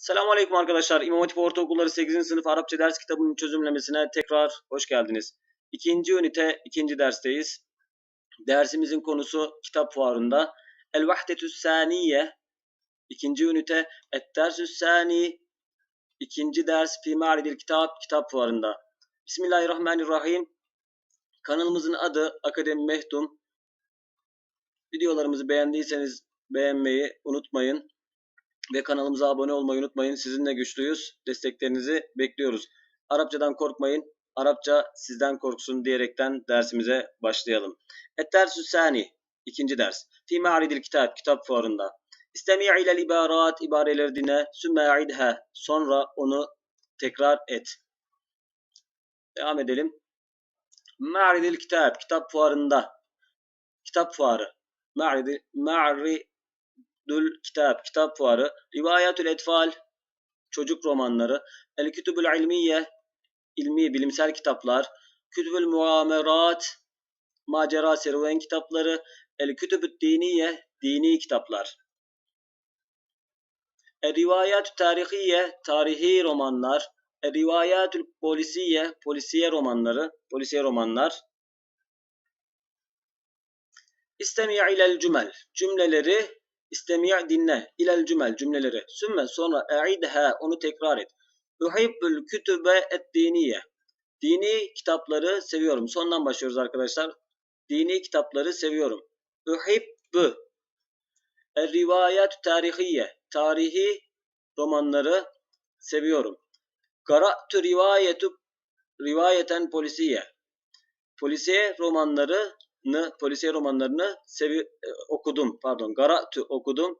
Selamünaleyküm arkadaşlar. İmam Hatip Ortaokulları 8. sınıf Arapça ders kitabının çözümlemesine tekrar hoş geldiniz. İkinci ünite, ikinci dersteyiz. Dersimizin konusu kitap fuarında. El Vahdetü's Saniye, ikinci ünite. Et Dersü's Sani, ikinci ders. Fi Ma'ridil Kitap, kitap fuarında. Bismillahirrahmanirrahim. Kanalımızın adı Akademi Mehtum. Videolarımızı beğendiyseniz beğenmeyi unutmayın ve kanalımıza abone olmayı unutmayın. Sizinle güçlüyüz. Desteklerinizi bekliyoruz. Arapçadan korkmayın. Arapça sizden korksun diyerekten dersimize başlayalım. Et-dersü sani. ikinci ders. Fi ma'ridil kitap. Kitap fuarında. İstemi' ilel ibarat. ibareleri dinle. Sümme a'idha. Sonra onu tekrar et. Devam edelim. Ma'ridil kitap. Kitap fuarında. Kitap fuarı. Ma'ridil, ma'ri Dül Kitap, Kitap Fuarı, Rivayetül Etfal, Çocuk Romanları, El Kütübül İlmiye, ilmi bilimsel kitaplar, Kütübül Muamerat, Macera Serüven kitapları, El Kütübü Diniye, dini kitaplar. El Rivayetü Tarihiye, tarihi romanlar, El Rivayetül Polisiye, polisiye romanları, polisiye romanlar. İstemi' ilel cümel, cümleleri İstemi' dinle. İlel cümel cümleleri. Sümme sonra e'idha onu tekrar et. Uhibbül kütübe et diniye. Dini kitapları seviyorum. Sondan başlıyoruz arkadaşlar. Dini kitapları seviyorum. Uhibbü. Er rivayet tarihiye. Tarihi romanları seviyorum. Qara'tu rivayetu rivayeten polisiye. Polisiye romanları polisiye romanlarını sevi e, okudum. Pardon, Gara'tu okudum.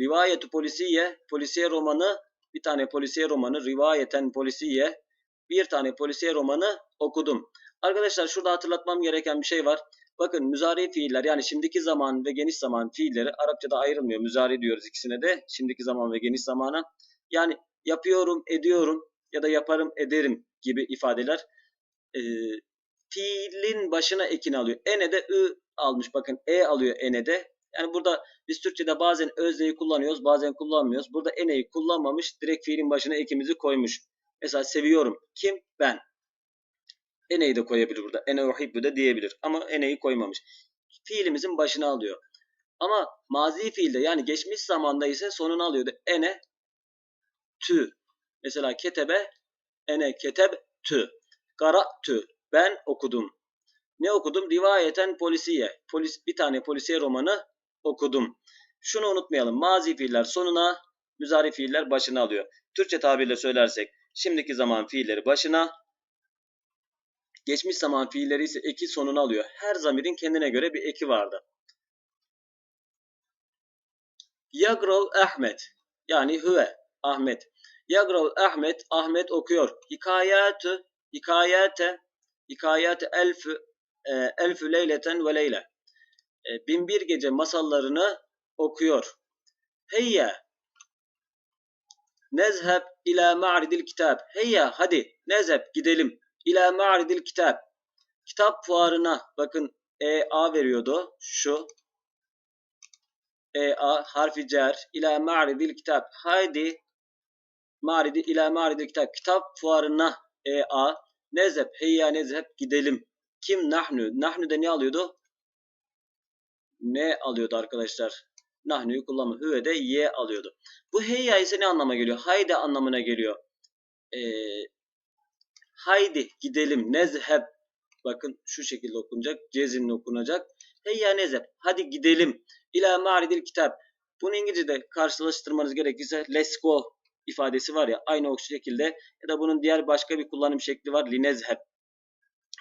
Rivayetu polisiye, polisiye romanı, bir tane polisiye romanı, rivayeten polisiye, bir tane polisiye romanı okudum. Arkadaşlar şurada hatırlatmam gereken bir şey var. Bakın müzari fiiller yani şimdiki zaman ve geniş zaman fiilleri Arapçada ayrılmıyor. Müzari diyoruz ikisine de. Şimdiki zaman ve geniş zamana. Yani yapıyorum, ediyorum ya da yaparım, ederim gibi ifadeler e, fiilin başına ekini alıyor. Ene de ı almış. Bakın e alıyor ene de. Yani burada biz Türkçe'de bazen özneyi kullanıyoruz, bazen kullanmıyoruz. Burada eneyi kullanmamış, direkt fiilin başına ekimizi koymuş. Mesela seviyorum. Kim? Ben. Eneyi de koyabilir burada. Ene uhibbu de diyebilir. Ama eneyi koymamış. Fiilimizin başına alıyor. Ama mazi fiilde yani geçmiş zamanda ise sonunu alıyordu. Ene tü. Mesela ketebe ene keteb tü. Kara tü. Ben okudum. Ne okudum? Rivayeten polisiye. Polis, bir tane polisiye romanı okudum. Şunu unutmayalım. Mazi fiiller sonuna, müzari fiiller başına alıyor. Türkçe tabirle söylersek şimdiki zaman fiilleri başına, geçmiş zaman fiilleri ise eki sonuna alıyor. Her zamirin kendine göre bir eki vardı. Yagrov Ahmet yani Hüve Ahmet. Yagrov Ahmet Ahmet okuyor. Hikayatı hikayete Hikayet elf e, elfü leyleten ve leyle. Bin bir gece masallarını okuyor. Heyye nezheb ila ma'ridil kitap. Heyye hadi nezheb gidelim. İla ma'ridil kitap. Kitap fuarına bakın E A veriyordu. Şu E A harfi cer ila ma'ridil kitap. Haydi ma'ridi ila ma'ridil kitap. Kitap fuarına E A Nezheb, heyya nezheb gidelim. Kim? Nahnu. Nahnu de ne alıyordu? Ne alıyordu arkadaşlar? Nahnu'yu kullanma. Hüve de ye alıyordu. Bu heyya ise ne anlama geliyor? Haydi anlamına geliyor. Ee, haydi gidelim. Nezheb. Bakın şu şekilde okunacak. Cezinle okunacak. Heyya nezheb. Hadi gidelim. İlâ ma'ridil kitap. Bunu İngilizce'de karşılaştırmanız gerekirse let's go ifadesi var ya aynı o şekilde ya da bunun diğer başka bir kullanım şekli var. Linezheb.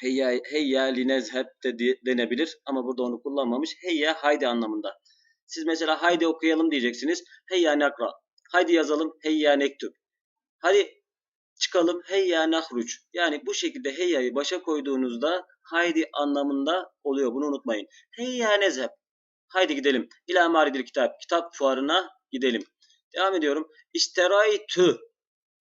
Heyya, heyya linezheb de denebilir ama burada onu kullanmamış. Heyya haydi anlamında. Siz mesela haydi okuyalım diyeceksiniz. Heyya nakra. Haydi yazalım. Heyya nektub. Hadi çıkalım. Heyya nahruç. Yani bu şekilde heyyayı başa koyduğunuzda haydi anlamında oluyor. Bunu unutmayın. Heyya nezheb. Haydi gidelim. İlâ maridil kitap. Kitap fuarına gidelim. Devam ediyorum. İşteraytü.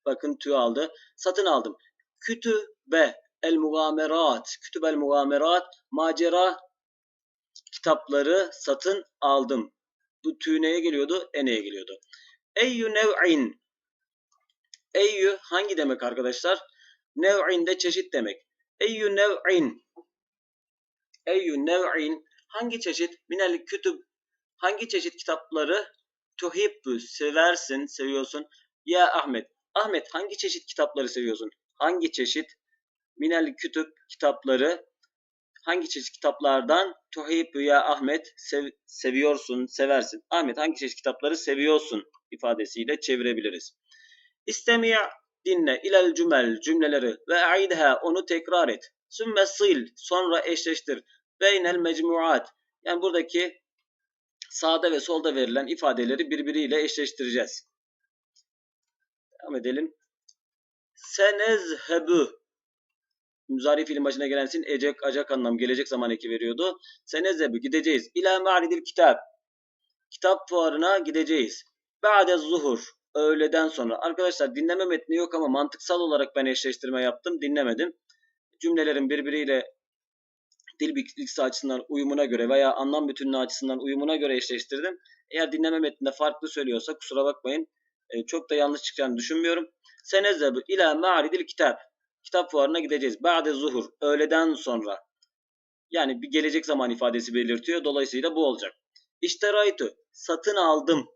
Bakın tü aldı. Satın aldım. Kütübe el mugamerat. Kütüb el mugamerat. Macera kitapları satın aldım. Bu tü neye geliyordu? Ene'ye geliyordu. Eyyü nev'in. Eyyü hangi demek arkadaşlar? Nev'in de çeşit demek. Eyyü nev'in. Eyyü nev'in hangi çeşit? Minel kütüb hangi çeşit kitapları tuhibbu seversin, seviyorsun? Ya Ahmet. Ahmet hangi çeşit kitapları seviyorsun? Hangi çeşit? Minel kütüb kitapları hangi çeşit kitaplardan tuhibbu ya Ahmet sev, seviyorsun, seversin? Ahmet hangi çeşit kitapları seviyorsun ifadesiyle çevirebiliriz. İstemi' dinle ilel cümel cümleleri ve aidha onu tekrar et. Sümme sil sonra eşleştir. Beynel mecmuat yani buradaki sağda ve solda verilen ifadeleri birbiriyle eşleştireceğiz. Devam edelim. Senezhebu Müzari fiilin başına gelen ecek acak anlam gelecek zaman eki veriyordu. Senezhebu gideceğiz. İlâ ma'ridil kitap. Kitap fuarına gideceğiz. Ba'de zuhur. Öğleden sonra. Arkadaşlar dinleme metni yok ama mantıksal olarak ben eşleştirme yaptım. Dinlemedim. Cümlelerin birbiriyle dil bilgisi açısından uyumuna göre veya anlam bütünlüğü açısından uyumuna göre eşleştirdim. Eğer dinleme metninde farklı söylüyorsa kusura bakmayın. E, çok da yanlış çıkacağını düşünmüyorum. Senezzebu ila ma'ridil kitap. Kitap fuarına gideceğiz. Ba'de zuhur. Öğleden sonra. Yani bir gelecek zaman ifadesi belirtiyor. Dolayısıyla bu olacak. İşteraytu. Satın aldım.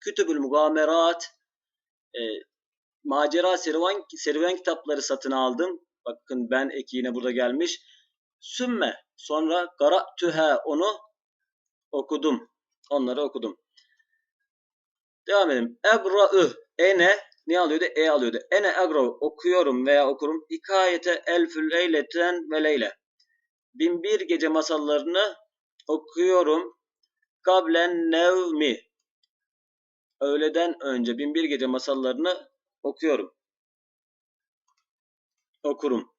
Kütübül mugamerat. E, macera serüven, serüven kitapları satın aldım. Bakın ben eki burada gelmiş. Sümme sonra gara'tühe onu okudum. Onları okudum. Devam edelim. Egra'ü ene ne alıyordu? E alıyordu. Ene egra'ü okuyorum veya okurum. Hikayete elfül leyleten ve leyle. Binbir gece masallarını okuyorum. Kablen nevmi. Öğleden önce binbir gece masallarını okuyorum. Okurum.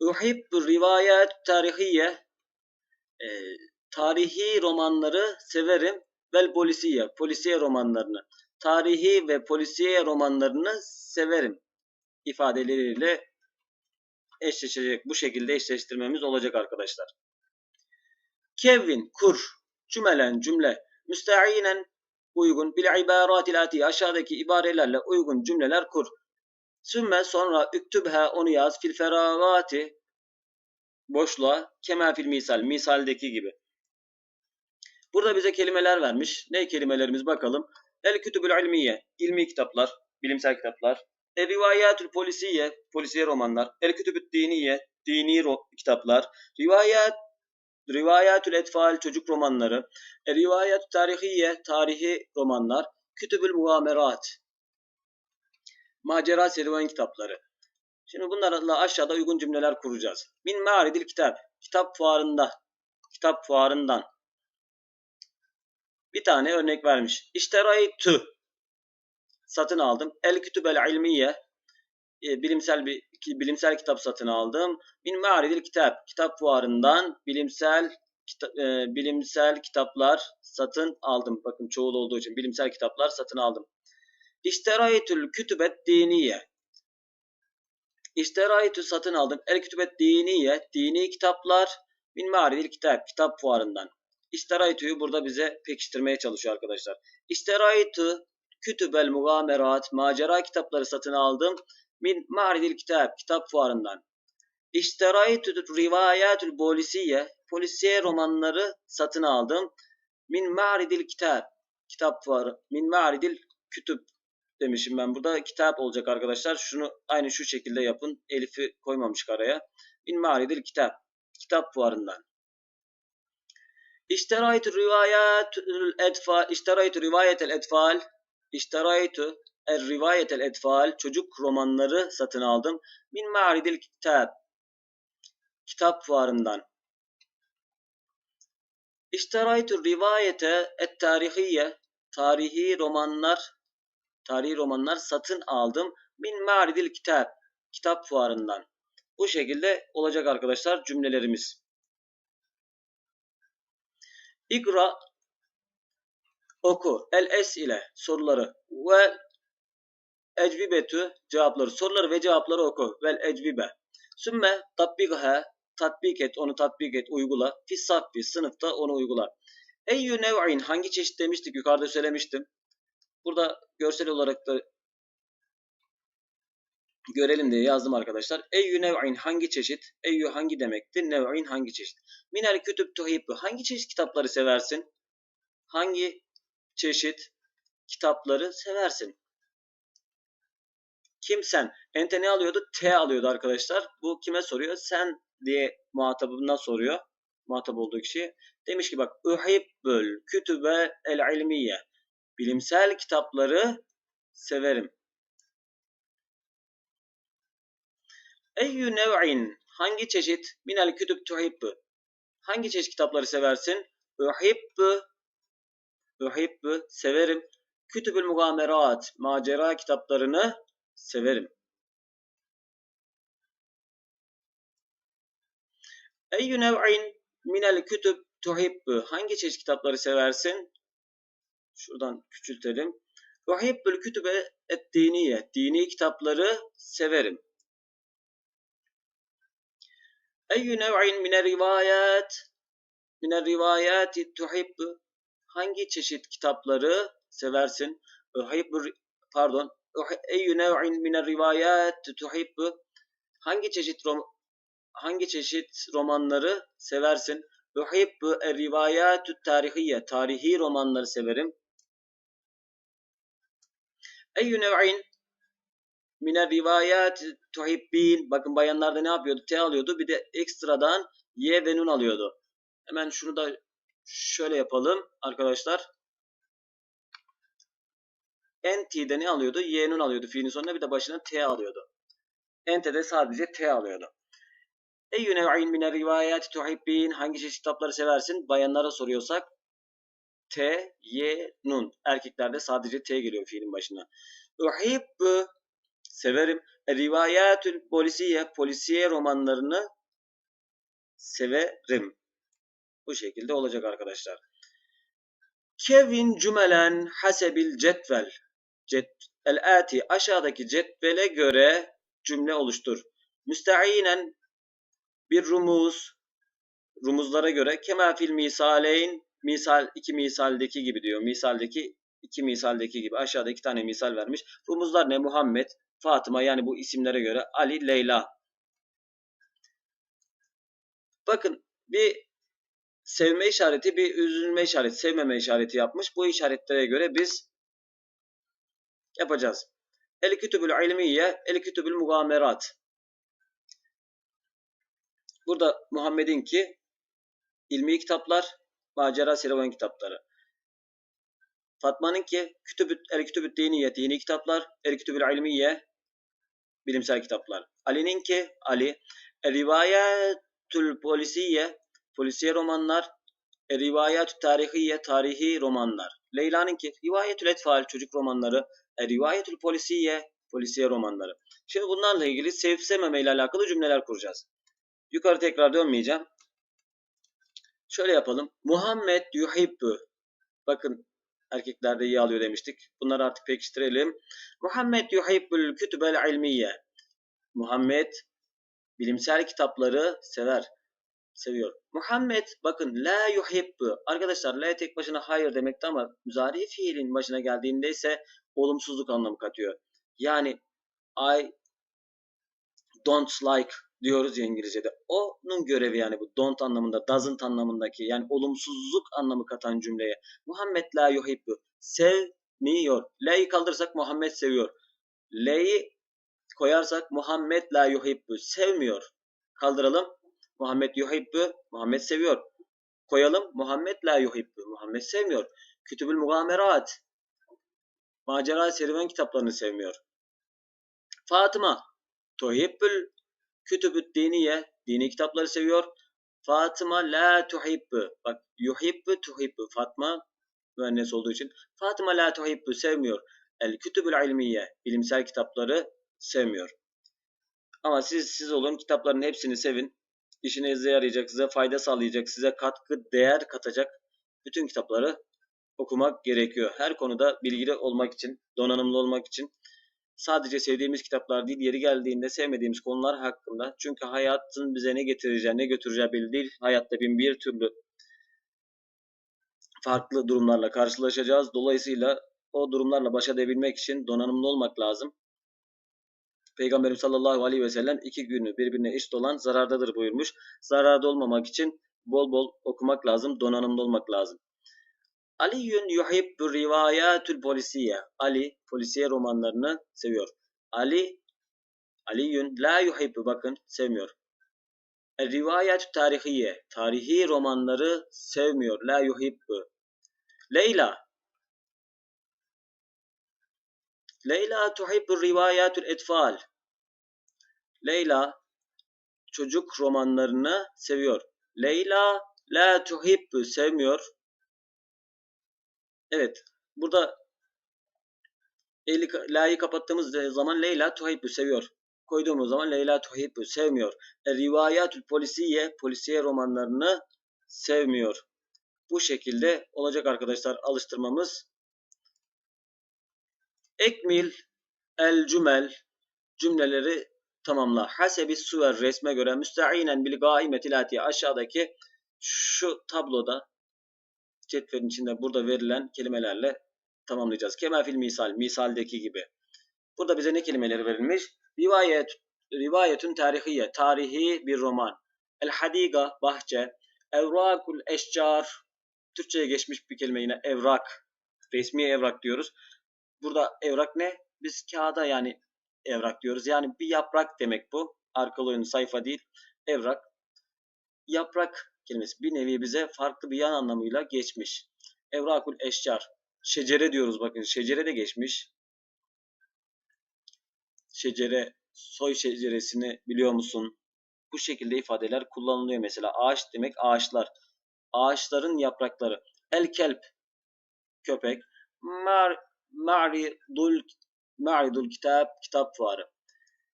Uhibbu rivayet tarihiye. E, tarihi romanları severim. Vel polisiye. Polisiye romanlarını. Tarihi ve polisiye romanlarını severim. ifadeleriyle eşleşecek. Bu şekilde eşleştirmemiz olacak arkadaşlar. Kevin kur. Cümelen cümle. Müsteinen uygun. Bil ibaratil ati. Aşağıdaki ibarelerle uygun cümleler kur. Sümme sonra üktübha onu yaz fil feragati boşluğa kema fil misal misaldeki gibi. Burada bize kelimeler vermiş. Ne kelimelerimiz bakalım. El kütübül ilmiye ilmi kitaplar, bilimsel kitaplar. El rivayetül polisiye polisiye romanlar. El kütübü diniye dini kitaplar. Rivayet Rivayetül etfal çocuk romanları. El rivayet tarihiye tarihi romanlar. Kütübül muamerat macera serüven kitapları. Şimdi bunlarla aşağıda uygun cümleler kuracağız. Min ma'ridil kitap. Kitap fuarında. Kitap fuarından. Bir tane örnek vermiş. İşteraytü. Satın aldım. El kütübel ilmiye. E, bilimsel bir bilimsel kitap satın aldım. Min ma'ridil kitap. Kitap fuarından bilimsel kita, e, bilimsel kitaplar satın aldım. Bakın çoğul olduğu için bilimsel kitaplar satın aldım. İşteraytül kütübet diniye. İşteraytü satın aldım. El kütübet diniye. Dini kitaplar. Min maridil kitap. Kitap fuarından. İşteraytü'yü burada bize pekiştirmeye çalışıyor arkadaşlar. İşteraytü kütübel mugamerat. Macera kitapları satın aldım. Min maridil kitap. Kitap fuarından. İşteraytü rivayetül polisiye. Polisiye romanları satın aldım. Min maridil kitap. Kitap fuarı. Min maridil kütüp demişim ben burada. Kitap olacak arkadaşlar. Şunu aynı şu şekilde yapın. Elif'i koymamış araya. İn maridil kitap. Kitap fuarından. İşteraytu rivayetul etfal. İşteraytu rivayetel etfal. İşteraytu er rivayetel etfal. Çocuk romanları satın aldım. Min maridil kitap. Kitap fuarından. İşteraytu rivayete et tarihiye. Tarihi romanlar tarihi romanlar satın aldım. Min maridil kitap. Kitap fuarından. Bu şekilde olacak arkadaşlar cümlelerimiz. İkra oku. El es ile soruları ve ecvibetü cevapları. Soruları ve cevapları oku. Vel ecvibe. Sümme tatbikha tatbik et, onu tatbik et, uygula. Fissaffi sınıfta onu uygula. Eyyü nev'in hangi çeşit demiştik yukarıda söylemiştim. Burada görsel olarak da görelim diye yazdım arkadaşlar. Eyyü nev'in hangi çeşit? Eyyü hangi demekti? Nev'in hangi çeşit? Minel kütüb tuhibbu. Hangi çeşit kitapları seversin? Hangi çeşit kitapları seversin? Kim sen? Ente ne alıyordu? T alıyordu arkadaşlar. Bu kime soruyor? Sen diye muhatabından soruyor. Muhatap olduğu kişiye. Demiş ki bak Uhibbül kütübe el ilmiye. Bilimsel kitapları severim. Eyyü nev'in hangi çeşit minel kütüb tuhibbu? Hangi çeşit kitapları seversin? Uhibbu Uhibbu severim. Kütübül mugamerat macera kitaplarını severim. Eyyü nev'in minel kütüb tuhibbu hangi çeşit kitapları seversin? Şuradan küçültelim. Uhibbül kütübe et diniye dini kitapları severim. Eyyü nev'in mine rivayet mine rivayeti tuhibbu hangi çeşit kitapları seversin? Uhibbu pardon eyyü nev'in mine rivayet tuhibbu hangi çeşit rom hangi çeşit romanları seversin? Uhibbu er rivayetü tarihiye tarihi romanları severim. Eyyü nev'in mine rivayet tuhibbin. Bakın bayanlarda ne yapıyordu? T alıyordu. Bir de ekstradan Y ve nun alıyordu. Hemen şunu da şöyle yapalım arkadaşlar. Enti'de ne alıyordu? Y nun alıyordu fiilin sonuna bir de başına T alıyordu. Ente'de sadece T alıyordu. Eyyü nev'in mine rivayet tuhibbin. Hangi çeşit kitapları seversin? Bayanlara soruyorsak T, Y, nun. Erkeklerde sadece T geliyor fiilin başına. Uhibbu severim. Rivayetül polisiye, polisiye romanlarını severim. Bu şekilde olacak arkadaşlar. Kevin cümelen hasebil cetvel. Cet, el ati aşağıdaki cetvele göre cümle oluştur. Müsteinen bir rumuz rumuzlara göre kema fil misaleyn misal iki misaldeki gibi diyor. Misaldeki iki misaldeki gibi aşağıda iki tane misal vermiş. Rumuzlar ne? Muhammed, Fatıma yani bu isimlere göre Ali, Leyla. Bakın bir sevme işareti, bir üzülme işareti, sevmeme işareti yapmış. Bu işaretlere göre biz yapacağız. El kütübül ilmiye, el kütübül mugamerat. Burada Muhammed'inki ilmi kitaplar, macera serüven kitapları. Fatma'nınki kütübü, el kütübü diniye, dini kitaplar, el kütübül ilmiye, bilimsel kitaplar. Ali'ninki, Ali, el rivayetül polisiye, polisiye romanlar, el rivayetü tarihiye, tarihi romanlar. Leyla'nınki rivayetül etfal, çocuk romanları, el rivayetül polisiye, polisiye romanları. Şimdi bunlarla ilgili sevip sevmeme ile alakalı cümleler kuracağız. Yukarı tekrar dönmeyeceğim. Şöyle yapalım. Muhammed yuhibbu. Bakın erkeklerde iyi alıyor demiştik. Bunları artık pekiştirelim. Muhammed yuhibbul kütübel ilmiye. Muhammed bilimsel kitapları sever. Seviyor. Muhammed bakın la yuhibbu. Arkadaşlar la tek başına hayır demekti ama müzari fiilin başına geldiğinde ise olumsuzluk anlamı katıyor. Yani I don't like diyoruz ya İngilizce'de. Onun görevi yani bu don't anlamında, doesn't anlamındaki yani olumsuzluk anlamı katan cümleye. Muhammed la yuhibbu. Sevmiyor. La'yı kaldırırsak Muhammed seviyor. L'yi koyarsak Muhammed la yuhibbu. Sevmiyor. Kaldıralım. Muhammed yuhibbu. Muhammed seviyor. Koyalım. Muhammed la yuhibbu. Muhammed sevmiyor. Kütübül mugamerat. Macera serüven kitaplarını sevmiyor. Fatıma. Tuhibbül kütübü diniye. Dini kitapları seviyor. Fatıma la tuhibbu. Bak yuhibbu tuhibbu. Fatma müennes olduğu için. Fatıma la tuhibbu sevmiyor. El kütübül ilmiye. Bilimsel kitapları sevmiyor. Ama siz siz olun kitapların hepsini sevin. İşinize yarayacak, size fayda sağlayacak, size katkı, değer katacak bütün kitapları okumak gerekiyor. Her konuda bilgili olmak için, donanımlı olmak için sadece sevdiğimiz kitaplar değil, yeri geldiğinde sevmediğimiz konular hakkında. Çünkü hayatın bize ne getireceği, ne götüreceği belli değil. Hayatta bin bir türlü farklı durumlarla karşılaşacağız. Dolayısıyla o durumlarla baş edebilmek için donanımlı olmak lazım. Peygamberimiz sallallahu aleyhi ve sellem iki günü birbirine eşit olan zarardadır buyurmuş. Zararda olmamak için bol bol okumak lazım, donanımlı olmak lazım. Aliyun yuhibbu rivayatul polisiye. Ali polisiye romanlarını seviyor. Ali Aliyun la yuhibbu bakın sevmiyor. Rivayet tarihiye. Tarihi romanları sevmiyor. La yuhibbu. Leyla. Leyla tuhibbu rivayatul etfal. Leyla çocuk romanlarını seviyor. Leyla la tuhibbu sevmiyor. Evet. Burada eli, la'yı kapattığımız zaman Leyla tuhibbu seviyor. Koyduğumuz zaman Leyla tuhibbu sevmiyor. E, rivayatül polisiye polisiye romanlarını sevmiyor. Bu şekilde olacak arkadaşlar alıştırmamız. Ekmil el cümel cümleleri tamamla. Hasebi suver resme göre müsteinen bil gaimetil atiye aşağıdaki şu tabloda cetvelin içinde burada verilen kelimelerle tamamlayacağız. Kema fil misal, misaldeki gibi. Burada bize ne kelimeleri verilmiş? Rivayet, rivayetün tarihiye, tarihi bir roman. El hadiga, bahçe. Evrakul eşcar, Türkçe'ye geçmiş bir kelime yine evrak. Resmi evrak diyoruz. Burada evrak ne? Biz kağıda yani evrak diyoruz. Yani bir yaprak demek bu. Arkalı oyunu sayfa değil. Evrak. Yaprak kelimesi bir nevi bize farklı bir yan anlamıyla geçmiş. Evrakul eşcar. Şecere diyoruz bakın. Şecere de geçmiş. Şecere, soy şeceresini biliyor musun? Bu şekilde ifadeler kullanılıyor mesela. Ağaç demek ağaçlar. Ağaçların yaprakları. El kelp köpek. Mar ma'ridul ma'ridul kitap kitap fuarı.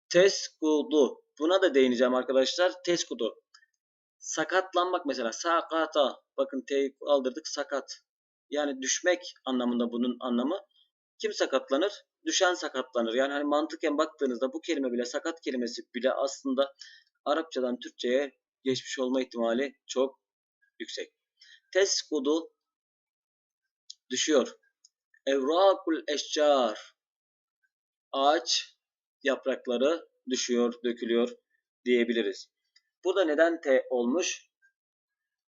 Teskudu. Buna da değineceğim arkadaşlar. Teskudu. Sakatlanmak mesela. Sakata. Bakın T'yi aldırdık. Sakat. Yani düşmek anlamında bunun anlamı. Kim sakatlanır? Düşen sakatlanır. Yani hani mantıken baktığınızda bu kelime bile sakat kelimesi bile aslında Arapçadan Türkçe'ye geçmiş olma ihtimali çok yüksek. Teskudu düşüyor. Evrakul eşcar ağaç yaprakları düşüyor, dökülüyor diyebiliriz. Burada neden T olmuş?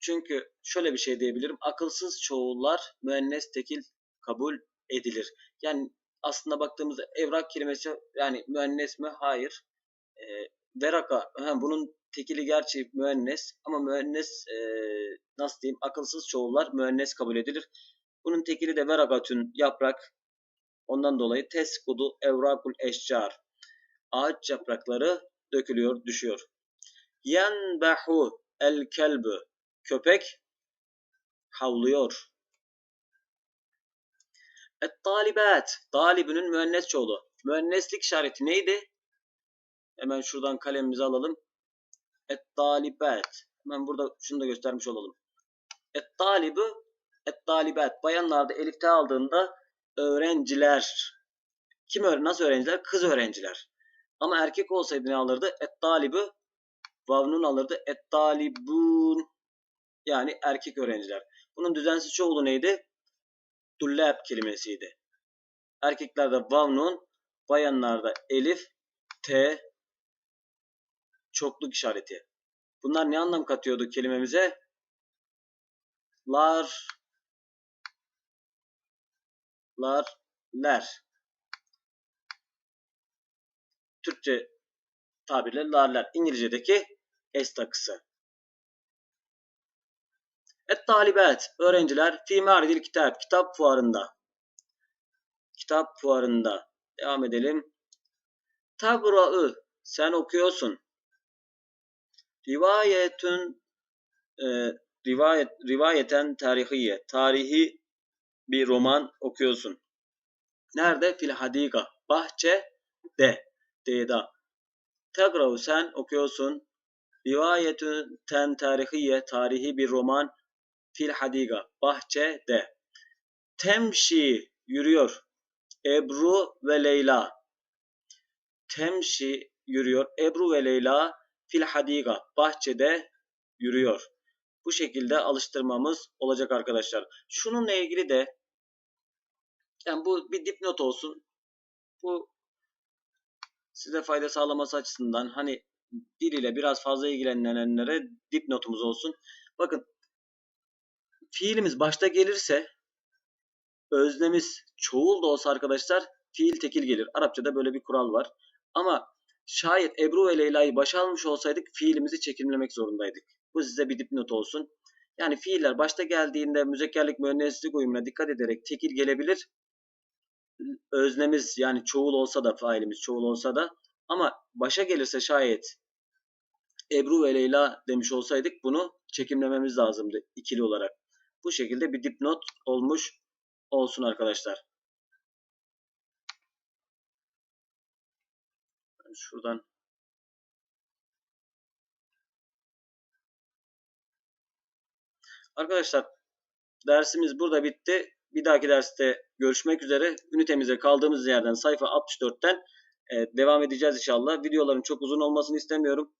Çünkü şöyle bir şey diyebilirim. Akılsız çoğullar müennes tekil kabul edilir. Yani aslında baktığımızda evrak kelimesi yani müennes mi? Hayır. E, veraka bunun tekili gerçi müennes ama müennes e, nasıl diyeyim akılsız çoğullar müennes kabul edilir. Bunun tekili de verakatün yaprak. Ondan dolayı teskudu evrakul eşcar. Ağaç yaprakları dökülüyor, düşüyor. Yenbehu el kelbü. Köpek havlıyor. Et talibat. Talibünün müennes çoğulu. Müenneslik işareti neydi? Hemen şuradan kalemimizi alalım. Et talibat. Hemen burada şunu da göstermiş olalım. Et talibü et talibat. Bayanlarda elifte aldığında öğrenciler. Kim öğren nasıl öğrenciler? Kız öğrenciler. Ama erkek olsaydı ne alırdı? Et talibü vavnun alırdı. Et talibun yani erkek öğrenciler. Bunun düzensiz çoğulu neydi? Dullab kelimesiydi. Erkeklerde vavnun, bayanlarda elif, t, çokluk işareti. Bunlar ne anlam katıyordu kelimemize? Lar, lar, ler. Türkçe tabirle larler. İngilizce'deki es takısı. Et talibat öğrenciler fi maridil kitap kitap fuarında. Kitap fuarında. Devam edelim. Tabra'ı sen okuyorsun. Rivayetün e, rivayet rivayeten tarihiye tarihi bir roman okuyorsun. Nerede? Fil hadika. Bahçe de. D'da. Tagra'u sen okuyorsun. Rivayetün tarihiye tarihi bir roman fil hadiga bahçede. Temşi yürüyor. Ebru ve Leyla. Temşi yürüyor. Ebru ve Leyla fil hadiga bahçede yürüyor. Bu şekilde alıştırmamız olacak arkadaşlar. Şununla ilgili de yani bu bir dipnot olsun. Bu size fayda sağlaması açısından hani dil ile biraz fazla ilgilenenlere dipnotumuz olsun. Bakın fiilimiz başta gelirse öznemiz çoğul da olsa arkadaşlar fiil tekil gelir. Arapçada böyle bir kural var. Ama şayet Ebru ve Leyla'yı başa olsaydık fiilimizi çekimlemek zorundaydık. Bu size bir dipnot olsun. Yani fiiller başta geldiğinde müzekkerlik mühendislik uyumuna dikkat ederek tekil gelebilir. Öznemiz yani çoğul olsa da failimiz çoğul olsa da ama başa gelirse şayet Ebru ve Leyla demiş olsaydık bunu çekimlememiz lazımdı ikili olarak. Bu şekilde bir dipnot olmuş olsun arkadaşlar. Şuradan Arkadaşlar dersimiz burada bitti. Bir dahaki derste görüşmek üzere. Ünitemize kaldığımız yerden sayfa 64'ten e, devam edeceğiz inşallah. Videoların çok uzun olmasını istemiyorum.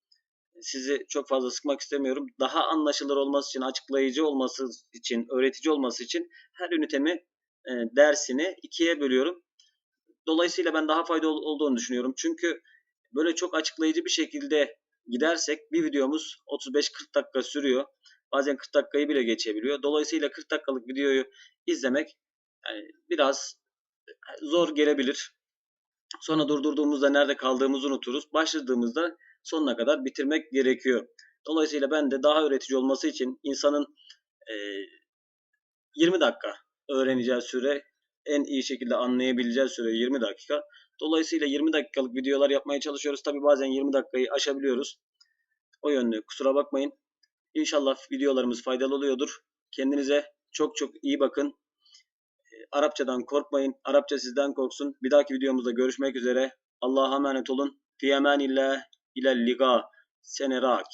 Sizi çok fazla sıkmak istemiyorum. Daha anlaşılır olması için, açıklayıcı olması için, öğretici olması için her ünitemi e, dersini ikiye bölüyorum. Dolayısıyla ben daha faydalı olduğunu düşünüyorum. Çünkü böyle çok açıklayıcı bir şekilde gidersek bir videomuz 35-40 dakika sürüyor. Bazen 40 dakikayı bile geçebiliyor. Dolayısıyla 40 dakikalık videoyu izlemek yani biraz zor gelebilir. Sonra durdurduğumuzda nerede kaldığımızı unuturuz. Başladığımızda sonuna kadar bitirmek gerekiyor. Dolayısıyla ben de daha öğretici olması için insanın e, 20 dakika öğreneceği süre en iyi şekilde anlayabileceği süre 20 dakika. Dolayısıyla 20 dakikalık videolar yapmaya çalışıyoruz. Tabi bazen 20 dakikayı aşabiliyoruz. O yönlü kusura bakmayın. İnşallah videolarımız faydalı oluyordur. Kendinize çok çok iyi bakın. Arapçadan korkmayın. Arapça sizden korksun. Bir dahaki videomuzda görüşmek üzere. Allah'a emanet olun. Fi emanillah ilel liga. Senerak.